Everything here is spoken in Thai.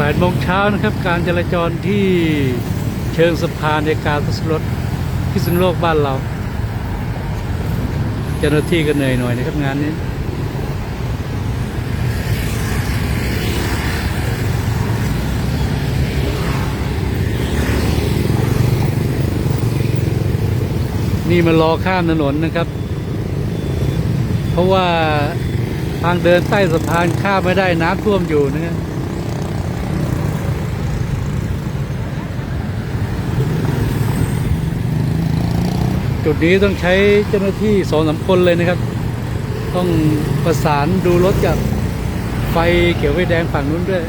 8โมงเช้านะครับ การจราจรที่เชิงสะพานในการทศรถพิษณุโลกบ้านเรา เจ้าหน้าที่ก็เหนื่อยหน่อยนะครับงานนี้นี่มารอข้ามถนนนะครับ เพราะว่าทางเดินใต้สะพานข้ามไม่ได้น้ำท่วมอยู่นะครับ จุดนี้ต้องใช้เจ้าหน้าที่สองสามคนเลยนะครับ ต้องประสานดูรถกับไฟเขียวไฟแดงฝั่งนู้นด้วย